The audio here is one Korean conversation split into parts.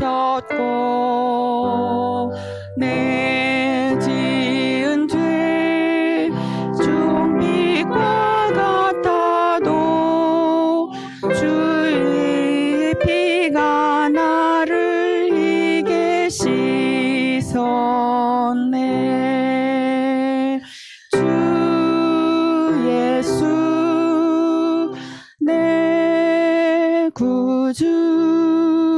얻고 내 지은 죄 좀비과 같아도 주의 피가 나를 이게 씻었네. 주 예수 내 구주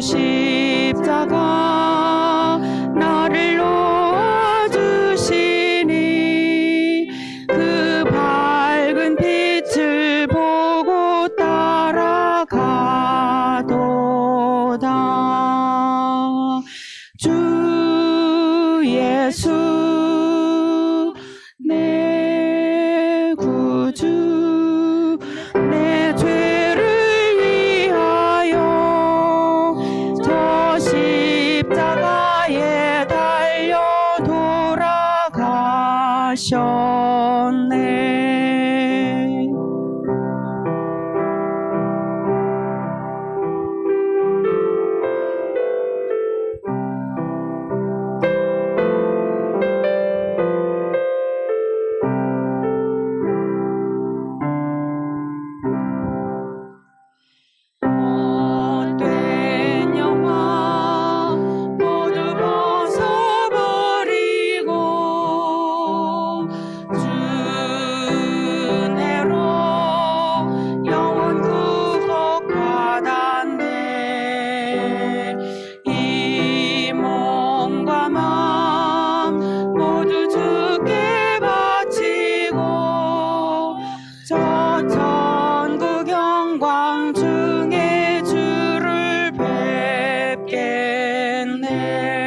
십자가 나를 놓아주시니 그 밝은 빛을 보고 따라가도다. 주 예수 십 there.